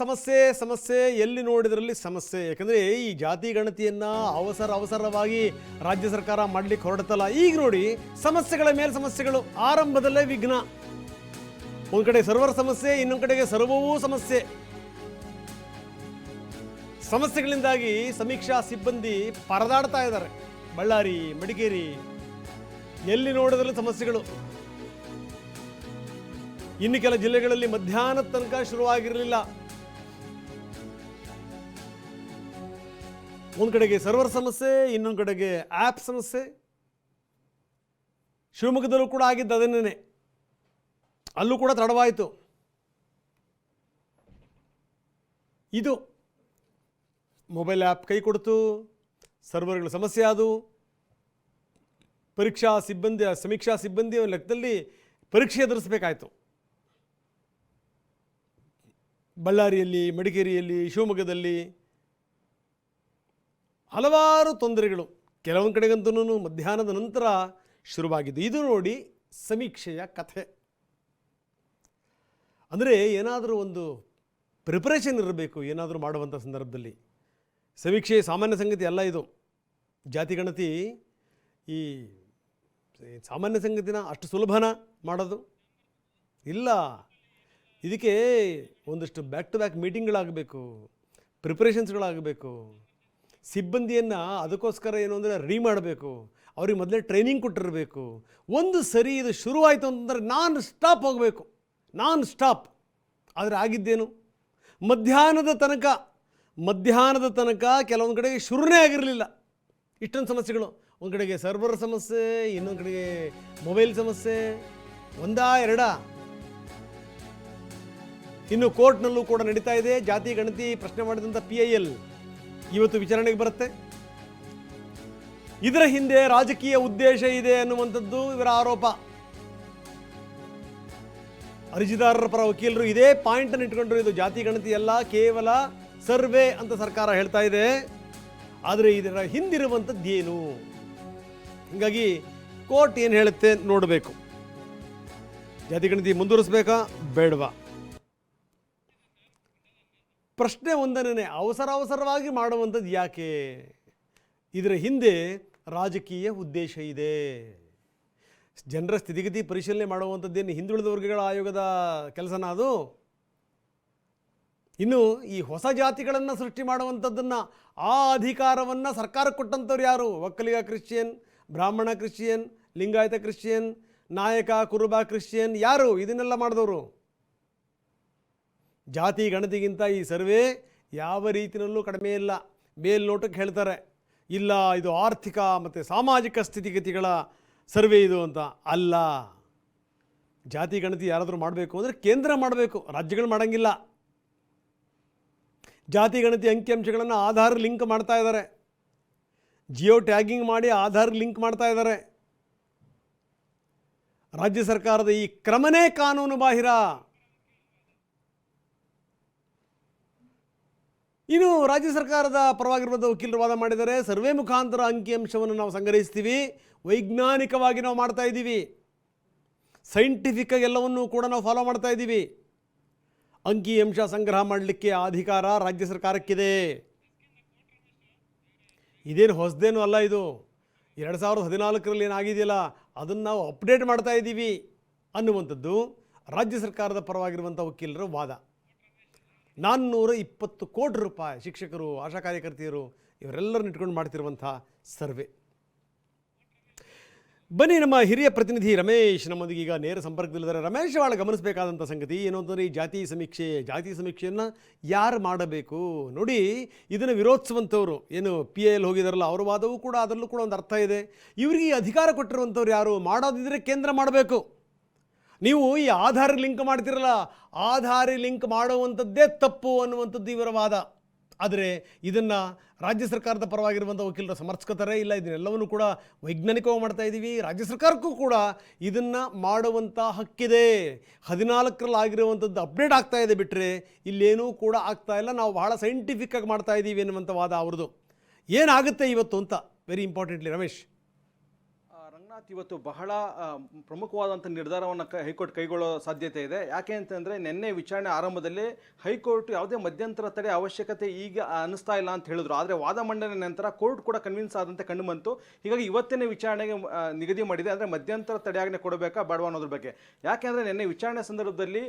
ಸಮಸ್ಯೆ ಸಮಸ್ಯೆ ಎಲ್ಲಿ ನೋಡಿದ್ರಲ್ಲಿ ಸಮಸ್ಯೆ. ಯಾಕಂದ್ರೆ ಈ ಜಾತಿ ಗಣತಿಯನ್ನ ಅವಸರ, ಅವಸರವಾಗಿ ರಾಜ್ಯ ಸರ್ಕಾರ ಮಾಡ್ಲಿಕ್ಕೆ ಹೊರಡುತ್ತಲ್ಲ ಈಗ ನೋಡಿ, ಸಮಸ್ಯೆಗಳ ಮೇಲೆ ಸಮಸ್ಯೆಗಳು ಆರಂಭದಲ್ಲೇ ವಿಘ್ನ. ಒಂದ್ ಕಡೆ ಸರ್ವರ್ ಸಮಸ್ಯೆ, ಇನ್ನೊಂದ್ ಕಡೆಗೆ ಸರ್ವವೂ ಸಮಸ್ಯೆ. ಸಮಸ್ಯೆಗಳಿಂದಾಗಿ ಸಮೀಕ್ಷಾ ಸಿಬ್ಬಂದಿ ಪರದಾಡ್ತಾ ಇದ್ದಾರೆ. ಬಳ್ಳಾರಿ, ಮಡಿಕೇರಿ, ಎಲ್ಲಿ ನೋಡಿದ್ರಲ್ಲೂ ಸಮಸ್ಯೆಗಳು? ಇನ್ನು ಕೆಲ ಜಿಲ್ಲೆಗಳಲ್ಲಿ ಮಧ್ಯಾಹ್ನದ ತನಕ ಶುರುವಾಗಿರಲಿಲ್ಲ. ಒಂದು ಕಡೆಗೆ ಸರ್ವರ್ ಸಮಸ್ಯೆ, ಇನ್ನೊಂದು ಕಡೆಗೆ ಆ್ಯಪ್ ಸಮಸ್ಯೆ. ಶಿವಮೊಗ್ಗದಲ್ಲೂ ಕೂಡ ಆಗಿದ್ದು ಅದನ್ನೇ. ಅಲ್ಲೂ ಕೂಡ ತಡವಾಯಿತು. ಇದು ಮೊಬೈಲ್ ಆ್ಯಪ್ ಕೈ ಕೊಡ್ತು ಸರ್ವರ್ಗಳ ಸಮಸ್ಯೆ ಅದು ಪರೀಕ್ಷಾ ಸಿಬ್ಬಂದಿ, ಸಮೀಕ್ಷಾ ಸಿಬ್ಬಂದಿಯ ಲೆಕ್ಕದಲ್ಲಿ ಪರೀಕ್ಷೆ ಎದುರಿಸಬೇಕಾಯಿತು. ಬಳ್ಳಾರಿಯಲ್ಲಿ, ಮಡಿಕೇರಿಯಲ್ಲಿ, ಶಿವಮೊಗ್ಗದಲ್ಲಿ ಹಲವಾರು ತೊಂದರೆಗಳು. ಕೆಲವೊಂದು ಕಡೆಗಂತೂ ಮಧ್ಯಾಹ್ನದ ನಂತರ ಶುರುವಾಗಿದ್ದು. ಇದು ನೋಡಿ ಸಮೀಕ್ಷೆಯ ಕಥೆ. ಅಂದರೆ ಏನಾದರೂ ಒಂದು ಪ್ರಿಪರೇಷನ್ ಇರಬೇಕು, ಏನಾದರೂ ಮಾಡುವಂಥ ಸಂದರ್ಭದಲ್ಲಿ. ಸಮೀಕ್ಷೆ ಸಾಮಾನ್ಯ ಸಂಗತಿ ಅಲ್ಲ ಇದು. ಜಾತಿ ಗಣತಿ ಈ ಸಾಮಾನ್ಯ ಸಂಗತಿನ ಅಷ್ಟು ಸುಲಭನ ಮಾಡೋದು ಇಲ್ಲ. ಇದಕ್ಕೆ ಒಂದಷ್ಟು ಬ್ಯಾಕ್ ಟು ಬ್ಯಾಕ್ ಮೀಟಿಂಗ್ಗಳಾಗಬೇಕು ಪ್ರಿಪ್ರೇಷನ್ಸ್ಗಳಾಗಬೇಕು ಸಿಬ್ಬಂದಿಯನ್ನು ಅದಕ್ಕೋಸ್ಕರ ಏನು ಅಂದರೆ ರೆಡಿ ಮಾಡಬೇಕು. ಅವ್ರಿಗೆ ಮೊದಲೇ ಟ್ರೈನಿಂಗ್ ಕೊಟ್ಟಿರಬೇಕು. ಒಂದು ಸರಿ ಇದು ಶುರುವಾಯಿತು ಅಂತಂದರೆ ನಾನ್ ಸ್ಟಾಪ್ ಹೋಗಬೇಕು. ನಾನ್ ಸ್ಟಾಪ್ ಆದರೆ ಆಗಿದ್ದೇನು? ಮಧ್ಯಾಹ್ನದ ತನಕ. ಮಧ್ಯಾಹ್ನದ ತನಕ ಕೆಲವೊಂದು ಕಡೆಗೆ ಶುರುನೇ ಆಗಿರಲಿಲ್ಲ. ಇಷ್ಟೊಂದು ಸಮಸ್ಯೆಗಳು. ಒಂದು ಕಡೆಗೆ ಸರ್ವರ್ ಸಮಸ್ಯೆ, ಇನ್ನೊಂದು ಕಡೆಗೆ ಮೊಬೈಲ್ ಸಮಸ್ಯೆ, ಒಂದಾ ಎರಡಾ? ಇನ್ನು ಕೋರ್ಟ್ನಲ್ಲೂ ಕೂಡ ನಡೀತಾ ಇದೆ. ಜಾತಿ, ಗಣತಿ, ಪ್ರಶ್ನೆ ಮಾಡಿದಂಥ ಪಿ ಐ ಎಲ್ ಇವತ್ತು ವಿಚಾರಣೆಗೆ ಬರುತ್ತೆ. ಇದರ ಹಿಂದೆ ರಾಜಕೀಯ ಉದ್ದೇಶ ಇದೆ ಅನ್ನುವಂಥದ್ದು ಇವರ ಆರೋಪ. ಅರ್ಜಿದಾರರ ಪರ ವಕೀಲರು ಇದೇ ಪಾಯಿಂಟ್ ಅನ್ನು ಇಟ್ಕೊಂಡ್ರು ಇದು ಜಾತಿ, ಗಣತಿ ಅಲ್ಲ, ಕೇವಲ ಸರ್ವೆ ಅಂತ ಸರ್ಕಾರ ಹೇಳ್ತಾ ಇದೆ. ಆದರೆ ಇದರ ಹಿಂದಿರುವಂಥದ್ದು ಏನು? ಹೀಗಾಗಿ ಕೋರ್ಟ್ ಏನು ಹೇಳುತ್ತೆ ನೋಡಬೇಕು. ಜಾತಿ, ಗಣತಿ ಮುಂದುವರಿಸ್ಬೇಕಾ? ಬೇಡವಾ? ಪ್ರಶ್ನೆ ಒಂದನೇ ಅವಸರ ಅವಸರವಾಗಿ ಮಾಡುವಂಥದ್ದು ಯಾಕೆ? ಇದರ ಹಿಂದೆ ರಾಜಕೀಯ ಉದ್ದೇಶ ಇದೆ. ಜನರ ಸ್ಥಿತಿಗತಿ ಪರಿಶೀಲನೆ ಮಾಡುವಂಥದ್ದೇನು ಹಿಂದುಳಿದ ವರ್ಗಗಳ ಆಯೋಗದ ಕೆಲಸನ ಅದು? ಇನ್ನು ಈ ಹೊಸ ಜಾತಿಗಳನ್ನು ಸೃಷ್ಟಿ ಮಾಡುವಂಥದ್ದನ್ನು ಆ ಅಧಿಕಾರವನ್ನು ಸರ್ಕಾರ ಕೊಟ್ಟಂಥವ್ರು ಯಾರು? ಒಕ್ಕಲಿಗ ಕ್ರಿಶ್ಚಿಯನ್, ಬ್ರಾಹ್ಮಣ ಕ್ರಿಶ್ಚಿಯನ್, ಲಿಂಗಾಯತ ಕ್ರಿಶ್ಚಿಯನ್, ನಾಯಕ ಕುರುಬ ಕ್ರಿಶ್ಚಿಯನ್ ಯಾರು ಇದನ್ನೆಲ್ಲ ಮಾಡಿದವರು? ಜಾತಿ ಗಣತಿಗಿಂತ ಈ ಸರ್ವೆ ಯಾವ ರೀತಿಯಲ್ಲೂ ಕಡಿಮೆ ಇಲ್ಲ. ಮೇಲ್ನೋಟಕ್ಕೆ ಹೇಳ್ತಾರೆ, ಇಲ್ಲ, ಇದು ಆರ್ಥಿಕ ಮತ್ತು ಸಾಮಾಜಿಕ ಸ್ಥಿತಿಗತಿಗಳ ಸರ್ವೆ ಇದು ಅಂತ. ಅಲ್ಲ, ಜಾತಿ ಗಣತಿ ಯಾರಾದರೂ ಮಾಡಬೇಕು ಅಂದರೆ ಕೇಂದ್ರ ಮಾಡಬೇಕು, ರಾಜ್ಯಗಳು ಮಾಡೋಂಗಿಲ್ಲ. ಜಾತಿ ಗಣತಿ ಅಂಕಿಅಂಶಗಳನ್ನು ಆಧಾರ್ ಲಿಂಕ್ ಮಾಡ್ತಾ ಇದ್ದಾರೆ. ಜಿಯೋ ಟ್ಯಾಗಿಂಗ್ ಮಾಡಿ ಆಧಾರ್ ಲಿಂಕ್ ಮಾಡ್ತಾ ಇದ್ದಾರೆ. ರಾಜ್ಯ ಸರ್ಕಾರದ ಈ ಕ್ರಮನೇ ಕಾನೂನು ಬಾಹಿರ. ಇನ್ನು ರಾಜ್ಯ ಸರ್ಕಾರದ ಪರವಾಗಿರುವಂಥ ವಕೀಲರು ವಾದ ಮಾಡಿದರೆ ಸರ್ವೆ ಮುಖಾಂತರ ಅಂಕಿಅಂಶವನ್ನು ನಾವು ಸಂಗ್ರಹಿಸ್ತೀವಿ. ವೈಜ್ಞಾನಿಕವಾಗಿ ನಾವು ಮಾಡ್ತಾ ಇದ್ದೀವಿ. ಸೈಂಟಿಫಿಕ್ ಎಲ್ಲವನ್ನೂ ಕೂಡ ನಾವು ಫಾಲೋ ಮಾಡ್ತಾ ಇದ್ದೀವಿ. ಅಂಕಿಅಂಶ ಸಂಗ್ರಹ ಮಾಡಲಿಕ್ಕೆ ಅಧಿಕಾರ ರಾಜ್ಯ ಸರ್ಕಾರಕ್ಕಿದೆ. ಇದೇನು ಹೊಸದೇನು ಅಲ್ಲ ಇದು. ಎರಡು ಸಾವಿರದ ಹದಿನಾಲ್ಕರಲ್ಲಿ ಏನಾಗಿದೆಯಲ್ಲ, ಅದನ್ನು ನಾವು ಅಪ್ಡೇಟ್ ಮಾಡ್ತಾ ಇದ್ದೀವಿ ಅನ್ನುವಂಥದ್ದು ರಾಜ್ಯ ಸರ್ಕಾರದ ಪರವಾಗಿರುವಂಥ ವಕೀಲರ ವಾದ. ನಾನ್ನೂರ ಇಪ್ಪತ್ತು ಕೋಟಿ ರೂಪಾಯಿ ಶಿಕ್ಷಕರು, ಆಶಾ ಕಾರ್ಯಕರ್ತೆಯರು ಇವರೆಲ್ಲರನ್ನು ಇಟ್ಕೊಂಡು ಮಾಡ್ತಿರುವಂಥ ಸರ್ವೆ. ಬನ್ನಿ ನಮ್ಮ ಹಿರಿಯ ಪ್ರತಿನಿಧಿ ರಮೇಶ್ ನಮ್ಮೊಂದಿಗೆ ಈಗ ನೇರ ಸಂಪರ್ಕದಲ್ಲಿದ್ದಾರೆ. ರಮೇಶ್ ಭಾಳ ಗಮನಿಸಬೇಕಾದಂಥ ಸಂಗತಿ ಏನು ಅಂತಂದರೆ ಈ ಜಾತಿ ಸಮೀಕ್ಷೆ, ಜಾತಿ ಸಮೀಕ್ಷೆಯನ್ನು ಯಾರು ಮಾಡಬೇಕು? ನೋಡಿ, ಇದನ್ನು ವಿರೋಧಿಸುವಂಥವ್ರು, ಏನು ಪಿ ಎಲ್ ಹೋಗಿದಾರಲ್ಲ, ಅವರ ವಾದವೂ ಕೂಡ, ಅದರಲ್ಲೂ ಕೂಡ ಒಂದು ಅರ್ಥ ಇದೆ. ಇವರಿಗೆ ಅಧಿಕಾರ ಕೊಟ್ಟಿರುವಂಥವ್ರು ಯಾರು? ಮಾಡೋದಿದ್ರೆ ಕೇಂದ್ರ ಮಾಡಬೇಕು. ನೀವು ಈ ಆಧಾರ್ ಲಿಂಕ್ ಮಾಡ್ತಿರಲ್ಲ, ಆಧಾರ್ ಲಿಂಕ್ ಮಾಡುವಂಥದ್ದೇ ತಪ್ಪು ಅನ್ನುವಂಥದ್ದು ಇವರ ವಾದ ಆದರೆ ಇದನ್ನು ರಾಜ್ಯ ಸರ್ಕಾರದ ಪರವಾಗಿರುವಂಥ ವಕೀಲರ ಸಮರ್ಥಿಸ್ಕೋತಾರೆ ಇಲ್ಲ, ಇದನ್ನೆಲ್ಲವನ್ನು ಕೂಡ ವೈಜ್ಞಾನಿಕವಾಗಿ ಮಾಡ್ತಾ ಇದ್ದೀವಿ ರಾಜ್ಯ ಸರ್ಕಾರಕ್ಕೂ ಕೂಡ ಇದನ್ನು ಮಾಡುವಂಥ ಹಕ್ಕಿದೆ. ಹದಿನಾಲ್ಕರಲ್ಲಿ ಆಗಿರುವಂಥದ್ದು ಅಪ್ಡೇಟ್ ಆಗ್ತಾ ಇದೆ ಬಿಟ್ಟರೆ ಇಲ್ಲೇನೂ ಕೂಡ ಆಗ್ತಾ ಇಲ್ಲ. ನಾವು ಬಹಳ ಸೈಂಟಿಫಿಕ್ಕಾಗಿ ಮಾಡ್ತಾ ಇದ್ದೀವಿ ಅನ್ನುವಂಥ ವಾದ ಅವ್ರದ್ದು. ಏನಾಗುತ್ತೆ ಇವತ್ತು ಅಂತ? Very importantly Ramesh. ಇವತ್ತು ಬಹಳ ಪ್ರಮುಖವಾದಂಥ ನಿರ್ಧಾರವನ್ನು ಹೈಕೋರ್ಟ್ ಕೈಗೊಳ್ಳೋ ಸಾಧ್ಯತೆ ಇದೆ. ಯಾಕೆ ಅಂತಂದರೆ ನಿನ್ನೆ ವಿಚಾರಣೆ ಆರಂಭದಲ್ಲಿ ಹೈಕೋರ್ಟ್ ಯಾವುದೇ ಮಧ್ಯಂತರ ತಡೆ ಅವಶ್ಯಕತೆ ಈಗ ಅನಿಸ್ತಾ ಇಲ್ಲ ಅಂತ ಹೇಳಿದ್ರು. ಆದರೆ ವಾದ ಮಂಡನೆ ನಂತರ ಕೋರ್ಟ್ ಕೂಡ ಕನ್ವಿನ್ಸ್ ಆದಂತೆ ಕಂಡು ಬಂತು. ಹೀಗಾಗಿ ಇವತ್ತಿನ ವಿಚಾರಣೆಗೆ ನಿಗದಿ ಮಾಡಿದೆ. ಅಂದರೆ ಮಧ್ಯಂತರ ತಡೆಯಾಜ್ಞೆ ಕೊಡಬೇಕಾ ಬೇಡವಾ ಅನ್ನೋದ್ರ ಬಗ್ಗೆ. ಯಾಕೆಂದರೆ ನಿನ್ನೆ ವಿಚಾರಣೆ ಸಂದರ್ಭದಲ್ಲಿ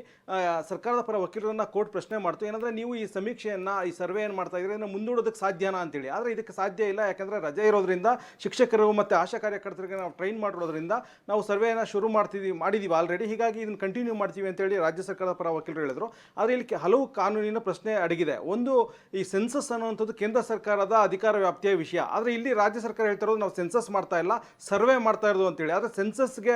ಸರ್ಕಾರದ ಪರ ವಕೀಲರನ್ನ ಕೋರ್ಟ್ ಪ್ರಶ್ನೆ ಮಾಡ್ತು. ಏನಂದರೆ ನೀವು ಈ ಸಮೀಕ್ಷೆಯನ್ನು, ಈ ಸರ್ವೆ ಏನು ಮಾಡ್ತಾ ಇದ್ರೆ ಮುಂದೂಡೋದಕ್ಕೆ ಸಾಧ್ಯನಾ ಅಂತೇಳಿ. ಆದರೆ ಇದಕ್ಕೆ ಸಾಧ್ಯ ಇಲ್ಲ. ಯಾಕಂದರೆ ರಜೆ ಇರೋದ್ರಿಂದ ಶಿಕ್ಷಕರು ಮತ್ತು ಆಶಾ ಕಾರ್ಯಕರ್ತರಿಗೆ ನಾವು ಟ್ರೈನ್ ಮಾಡಿರೋದ್ರಿಂದ ನಾವು ಸರ್ವೇನ ಶುರು ಮಾಡ್ತಿದ್ದೀವಿ ಮಾಡಿದ್ದೀವಿ ಆಲ್ರೆಡಿ ಹೀಗಾಗಿ ಇದನ್ನು ಕಂಟಿನ್ಯೂ ಮಾಡ್ತೀವಿ ಅಂತೇಳಿ ರಾಜ್ಯ ಸರ್ಕಾರದ ಪರ ವಕೀಲರು ಹೇಳಿದರು. ಆದರೆ ಇಲ್ಲಿ ಹಲವು ಕಾನೂನಿನ ಪ್ರಶ್ನೆ ಅಡಗಿದೆ. ಒಂದು ಈ ಸೆನ್ಸಸ್ ಅನ್ನುವಂಥದ್ದು ಕೇಂದ್ರ ಸರ್ಕಾರದ ಅಧಿಕಾರ ವ್ಯಾಪ್ತಿಯ ವಿಷಯ. ಆದರೆ ಇಲ್ಲಿ ರಾಜ್ಯ ಸರ್ಕಾರ ಹೇಳ್ತಾ ಇರೋದು ನಾವು ಸೆನ್ಸಸ್ ಮಾಡ್ತಾ ಇಲ್ಲ, ಸರ್ವೆ ಮಾಡ್ತಾ ಇರೋದು ಅಂತೇಳಿ ಆದರೆ ಸೆನ್ಸಸ್ಗೆ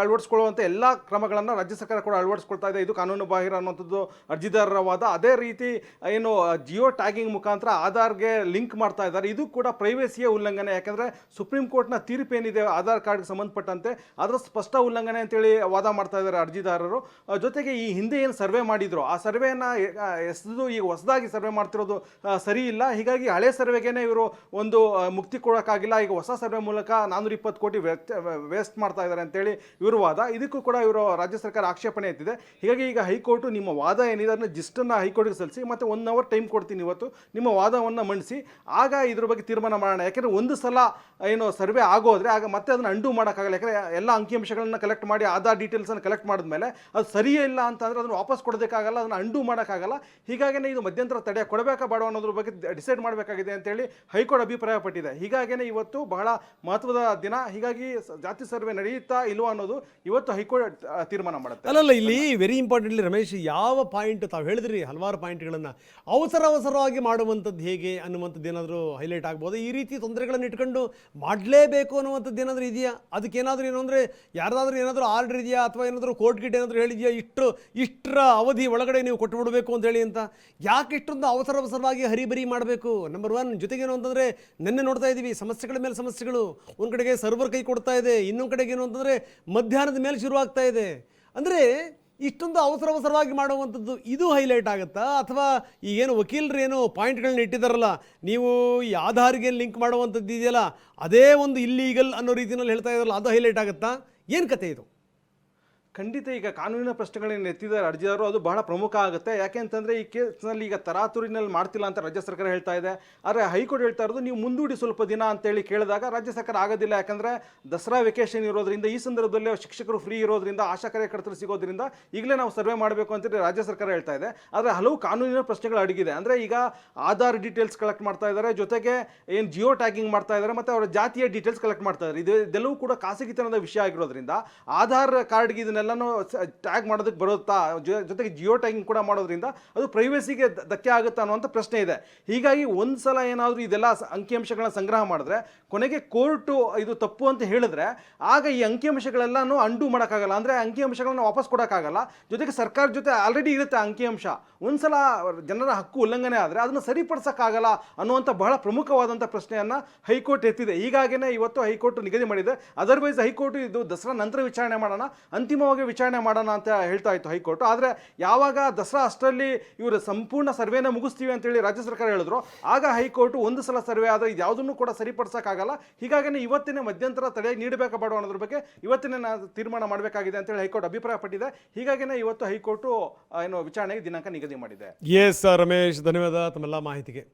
ಅಳವಡಿಸ್ಕೊಳ್ಳುವಂಥ ಎಲ್ಲ ಕ್ರಮಗಳನ್ನು ರಾಜ್ಯ ಸರ್ಕಾರ ಕೂಡ ಅಳವಡಿಸ್ಕೊಳ್ತಾ ಇದೆ. ಇದು ಕಾನೂನು ಬಾಹಿರ ಅನ್ನುವಂಥದ್ದು ಅರ್ಜಿದಾರರ ವಾದ ಅದೇ ರೀತಿ, ಏನು, ಜಿಯೋ ಟ್ಯಾಗಿಂಗ್ ಮುಖಾಂತರ ಆಧಾರ್ಗೆ ಲಿಂಕ್ ಮಾಡ್ತಾ ಇದ್ದಾರೆ. ಇದು ಕೂಡ ಪ್ರೈವೇಸಿಯ ಉಲ್ಲಂಘನೆ. ಯಾಕಂದರೆ ಸುಪ್ರೀಂ ಕೋರ್ಟ್ನ ತೀರ್ಪು ಏನಿದೆ ಆಧಾರ್ ಕಾರ್ಡ್ಗೆ ಸಂಬಂಧಪಟ್ಟಂತೆ ಅದರ ಸ್ಪಷ್ಟ ಉಲ್ಲಂಘನೆ ಅಂತೇಳಿ ವಾದ ಮಾಡ್ತಾ ಇದ್ದಾರೆ ಅರ್ಜಿದಾರರು. ಜೊತೆಗೆ ಈ ಹಿಂದೆ ಏನು ಸರ್ವೆ ಮಾಡಿದ್ರು, ಆ ಸರ್ವೆಯನ್ನು ಎಸೆದು ಈಗ ಹೊಸದಾಗಿ ಸರ್ವೆ ಮಾಡ್ತಿರೋದು ಸರಿ ಇಲ್ಲ. ಹೀಗಾಗಿ ಹಳೆ ಸರ್ವೆಗೇನೆ ಇವರು ಒಂದು ಮುಕ್ತಿ ಕೊಡೋಕ್ಕಾಗಿಲ್ಲ. ಈಗ ಹೊಸ ಸರ್ವೆ ಮೂಲಕ ನಾನ್ನೂರ ಇಪ್ಪತ್ತು ಕೋಟಿ ವೇಸ್ಟ್ ಮಾಡ್ತಾ ಇದ್ದಾರೆ ಅಂತೇಳಿ ಇವರು ವಾದ. ಇದಕ್ಕೂ ಕೂಡ ಇವರು ರಾಜ್ಯ ಸರ್ಕಾರ ಆಕ್ಷೇಪಣೆ ಎತ್ತಿದೆ. ಹೀಗಾಗಿ ಈಗ ಹೈಕೋರ್ಟು ನಿಮ್ಮ ವಾದ ಏನಿದೆ ಅದನ್ನ ಜಿಸ್ಟನ್ನು ಹೈಕೋರ್ಟ್ಗೆ ಸಲ್ಲಿಸಿ, ಮತ್ತು ಒನ್ ಅವರ್ ಟೈಮ್ ಕೊಡ್ತೀನಿ ಇವತ್ತು. ನಿಮ್ಮ ವಾದವನ್ನು ಮಂಡಿಸಿ ಆಗ ಇದ್ರ ಬಗ್ಗೆ ತೀರ್ಮಾನ ಮಾಡೋಣ. ಯಾಕೆಂದರೆ ಒಂದು ಸಲ ಏನು ಸರ್ವೆ ಆಗೋದ್ರೆ, ಆಗ ಮತ್ತೆ ಅದನ್ನು ಅಂಡು ಮಾಡೋಕ್ಕಾಗಲ್ಲ. ಯಾಕಂದರೆ ಎಲ್ಲ ಅಂಕಿಅಂಶಗಳನ್ನು ಕಲೆಕ್ಟ್ ಮಾಡಿ ಆಧಾರ್ ಡೀಟೇಲ್ಸನ್ನು ಕಲೆಕ್ಟ್ ಮಾಡಿದ್ಮೇಲೆ ಅದು ಸರಿಯೇ ಇಲ್ಲ ಅಂತಂದರೆ ಅದನ್ನು ವಾಪಸ್ ಕೊಡೋದಕ್ಕಾಗಲ್ಲ ಅದನ್ನು ಅಂಡು ಮಾಡೋಕ್ಕಾಗಲ್ಲ. ಹೀಗಾಗಿನೇ ಇದು ಮಧ್ಯಂತರ ತಡೆ ಕೊಡಬೇಕಾ ಬೇಡ ಅನ್ನೋದ್ರ ಬಗ್ಗೆ ಡಿಸೈಡ್ ಮಾಡಬೇಕಾಗಿದೆ ಅಂತೇಳಿ ಹೈಕೋರ್ಟ್ ಅಭಿಪ್ರಾಯ ಪಟ್ಟಿದೆ ಹೀಗಾಗಿನೇ ಇವತ್ತು ಬಹಳ ಮಹತ್ವದ ದಿನ. ಹೀಗಾಗಿ ಜಾತಿ ಸರ್ವೆ ನಡೆಯುತ್ತಾ ಇಲ್ವಾ ಅನ್ನೋದು ಇವತ್ತು ಹೈಕೋರ್ಟ್ ತೀರ್ಮಾನ ಮಾಡುತ್ತೆ. ಅಲ್ಲಲ್ಲ, ಇಲ್ಲಿ ವೆರಿ ಇಂಪಾರ್ಟೆಂಟ್ಲಿ ರಮೇಶ್, ಯಾವ ಪಾಯಿಂಟ್ ತಾವು ಹೇಳಿದ್ರಿ ಹಲವಾರು ಪಾಯಿಂಟ್ಗಳನ್ನು. ಅವಸರ ಅವಸರವಾಗಿ ಮಾಡುವಂಥದ್ದು ಹೇಗೆ ಅನ್ನುವಂಥದ್ದು ಏನಾದರೂ ಹೈಲೈಟ್ ಆಗ್ಬೋದು? ಈ ರೀತಿ ತೊಂದರೆಗಳನ್ನು ಇಟ್ಕೊಂಡು ಮಾಡಲೇಬೇಕು ಅನ್ನುವಂಥದ್ದು ಏನಾದರೂ ಇದೆಯಾ? ಅದಕ್ಕೇನಾದರೂ ಏನು ಅಂದರೆ ಯಾರ್ದಾದ್ರೂ ಏನಾದರೂ ಆರ್ಡರ್ ಇದೆಯಾ? ಅಥವಾ ಏನಾದರೂ ಕೋರ್ಟ್ ಗಿಟ್ ಏನಾದರೂ ಹೇಳಿದೆಯಾ? ಇಷ್ಟು ಇಷ್ಟರ ಅವಧಿ ಒಳಗಡೆ ನೀವು ಕೊಟ್ಟುಬಿಡಬೇಕು ಅಂತ ಹೇಳಿ ಅಂತ. ಯಾಕೆ ಇಷ್ಟೊಂದು ಅವಸರ ಅವಸರವಾಗಿ ಹರಿಬರಿ ಮಾಡಬೇಕು? ನಂಬರ್ ಒನ್ ಜೊತೆಗೇನು ಅಂತಂದರೆ ನಿನ್ನೆ ನೋಡ್ತಾ ಇದ್ದೀವಿ ಸಮಸ್ಯೆಗಳ ಮೇಲೆ ಸಮಸ್ಯೆಗಳು. ಒಂದು ಕಡೆಗೆ ಸರ್ವರ್ ಕೈ ಕೊಡ್ತಾ ಇದೆ, ಇನ್ನೊಂದು ಕಡೆಗೆ ಏನು ಅಂತಂದರೆ ಮಧ್ಯಾಹ್ನದ ಮೇಲೆ ಶುರುವಾಗ್ತಾ ಇದೆ. ಅಂದರೆ ಇಷ್ಟೊಂದು ಅವಸರ ಅವಸರವಾಗಿ ಮಾಡುವಂಥದ್ದು ಇದು ಹೈಲೈಟ್ ಆಗುತ್ತಾ? ಅಥವಾ ಈಗೇನು ವಕೀಲರು ಏನು ಪಾಯಿಂಟ್ಗಳನ್ನ ಇಟ್ಟಿದ್ದಾರಲ್ಲ ನೀವು ಈ ಆಧಾರ್ಗೆ ಲಿಂಕ್ ಮಾಡುವಂಥದ್ದು ಇದೆಯಲ್ಲ, ಅದೇ ಒಂದು ಇಲ್ಲೀಗಲ್ ಅನ್ನೋ ರೀತಿಯಲ್ಲಿ ಹೇಳ್ತಾ ಇದ್ದಾರಲ್ಲ ಅದು ಹೈಲೈಟ್ ಆಗುತ್ತಾ? ಏನು ಕತೆ ಇದು? ಖಂಡಿತ ಈಗ ಕಾನೂನಿನ ಪ್ರಶ್ನೆಗಳನ್ನು ಎತ್ತಿದ್ದಾರೆ ಅರ್ಜಿದಾರರು ಅದು ಬಹಳ ಪ್ರಮುಖ ಆಗುತ್ತೆ. ಯಾಕೆ ಅಂತಂದರೆ ಈ ಕೇಸ್ನಲ್ಲಿ ಈಗ ತರಾತುರಿನಲ್ಲಿ ಮಾಡ್ತಿಲ್ಲ ಅಂತ ರಾಜ್ಯ ಸರ್ಕಾರ ಹೇಳ್ತಾ ಇದೆ. ಆದರೆ ಹೈಕೋರ್ಟ್ ಹೇಳ್ತಾ ಇರೋದು, ನೀವು ಮುಂದೂಡಿ ಸ್ವಲ್ಪ ದಿನ ಅಂತೇಳಿ ಕೇಳಿದಾಗ ರಾಜ್ಯ ಸರ್ಕಾರ ಆಗೋದಿಲ್ಲ. ಯಾಕಂದ್ರೆ ದಸರಾ ವೆಕೇಶನ್ ಇರೋದ್ರಿಂದ, ಈ ಸಂದರ್ಭದಲ್ಲಿ ಶಿಕ್ಷಕರು ಫ್ರೀ ಇರೋದ್ರಿಂದ, ಆಶಾ ಕಾರ್ಯಕರ್ತರು ಸಿಗೋದ್ರಿಂದ ಈಗಲೇ ನಾವು ಸರ್ವೆ ಮಾಡಬೇಕು ಅಂತೇಳಿ ರಾಜ್ಯ ಸರ್ಕಾರ ಹೇಳ್ತಾ ಇದೆ. ಆದರೆ ಹಲವು ಕಾನೂನಿನ ಪ್ರಶ್ನೆಗಳು ಅಡಗಿದೆ. ಅಂದರೆ ಈಗ ಆಧಾರ್ ಡೀಟೇಲ್ಸ್ ಕಲೆಕ್ಟ್ ಮಾಡ್ತಾ ಇದ್ದಾರೆ, ಜೊತೆಗೆ ಏನು ಜಿಯೋ ಟ್ಯಾಗಿಂಗ್ ಮಾಡ್ತಾ ಇದ್ದಾರೆ, ಮತ್ತು ಅವರ ಜಾತಿಯ ಡೀಟೇಲ್ಸ್ ಕಲೆಕ್ಟ್ ಮಾಡ್ತಾ ಇದ್ದಾರೆ. ಇದು ಇದೆಲ್ಲವೂ ಕೂಡ ಖಾಸಗಿತನದ ವಿಷಯ ಆಗಿರೋದ್ರಿಂದ, ಆಧಾರ್ ಕಾರ್ಡ್ಗೆ ಇದನ್ನೆಲ್ಲನೂ ಟ್ಯಾಗ್ ಮಾಡೋದಕ್ಕೆ ಬರುತ್ತಾ? ಜೊತೆಗೆ ಜಿಯೋ ಟ್ಯಾಗಿಂಗ್ ಕೂಡ ಮಾಡೋದ್ರಿಂದ ಅದು ಪ್ರೈವಸಿಗೆ ಧಕ್ಕೆ ಆಗುತ್ತಾ ಅನ್ನುವಂಥ ಪ್ರಶ್ನೆ ಇದೆ. ಹೀಗಾಗಿ ಒಂದು ಸಲ ಏನಾದರೂ ಇದೆಲ್ಲ ಅಂಕಿಅಂಶಗಳನ್ನ ಸಂಗ್ರಹ ಮಾಡಿದ್ರೆ, ಕೊನೆಗೆ ಕೋರ್ಟು ಇದು ತಪ್ಪು ಅಂತ ಹೇಳಿದ್ರೆ, ಆಗ ಈ ಅಂಕಿಅಂಶಗಳೆಲ್ಲನೂ ಅಂಡು ಮಾಡೋಕ್ಕಾಗಲ್ಲ. ಅಂದರೆ ಅಂಕಿಅಂಶಗಳನ್ನ ವಾಪಸ್ ಕೊಡೋಕ್ಕಾಗಲ್ಲ. ಜೊತೆಗೆ ಸರ್ಕಾರ ಜೊತೆ ಆಲ್ರೆಡಿ ಇರುತ್ತೆ ಅಂಕಿಅಂಶ. ಒಂದ್ಸಲ ಜನರ ಹಕ್ಕು ಉಲ್ಲಂಘನೆ ಆದರೆ ಅದನ್ನು ಸರಿಪಡಿಸೋಕ್ಕಾಗಲ್ಲ ಅನ್ನುವಂಥ ಬಹಳ ಪ್ರಮುಖವಾದಂಥ ಪ್ರಶ್ನೆಯನ್ನು ಹೈಕೋರ್ಟ್ ಎತ್ತಿದೆ. ಹೀಗಾಗಿನೇ ಇವತ್ತು ಹೈಕೋರ್ಟ್ ನಿಗದಿ ಮಾಡಿದೆ. ಅದರ್ವೈಸ್ ಹೈಕೋರ್ಟ್ ಇದು ದಸರಾ ನಂತರ ವಿಚಾರಣೆ ಮಾಡೋಣ. ಅಂತಿಮವಾಗಿ ವಿಚಾರಣೆ ಮಾಡೋಣ ಅಂತ ಹೇಳ್ತಾ ಇತ್ತು ಹೈಕೋರ್ಟ್. ಆದರೆ ಯಾವಾಗ ದಸರಾ ಅಷ್ಟರಲ್ಲಿ ಇವರು ಸಂಪೂರ್ಣ ಸರ್ವೆನ ಮುಗಿಸ್ತೀವಿ ಅಂತೇಳಿ ರಾಜ್ಯ ಸರ್ಕಾರ ಹೇಳಿದ್ರು. ಆಗ ಹೈಕೋರ್ಟ್ ಒಂದು ಸಲ ಸರ್ವೆ ಆದರೆ ಯಾವುದನ್ನು ಕೂಡ ಸರಿಪಡಿಸೋಕ್ಕಾಗಲ್ಲ. ಹೀಗಾಗಿನೇ ಇವತ್ತಿನ ಮಧ್ಯಂತರ ತಡೆ ನೀಡಬೇಕು ಬೇಡ ಅನ್ನೋದ್ರ ಬಗ್ಗೆ ಇವತ್ತಿನ ತೀರ್ಮಾನ ಮಾಡಬೇಕಾಗಿದೆ ಅಂತೇಳಿ ಹೈಕೋರ್ಟ್ ಅಭಿಪ್ರಾಯ ಪಟ್ಟಿದೆ ಹೀಗಾಗಿನೇ ಇವತ್ತು ಹೈಕೋರ್ಟು ಏನು ವಿಚಾರಣೆಗೆ ದಿನಾಂಕ ನಿಗದಿ ಮಾಡಿದೆ. ಎಸ್ ರಮೇಶ್, ಧನ್ಯವಾದ ತಮ್ಮೆಲ್ಲ ಮಾಹಿತಿಗೆ.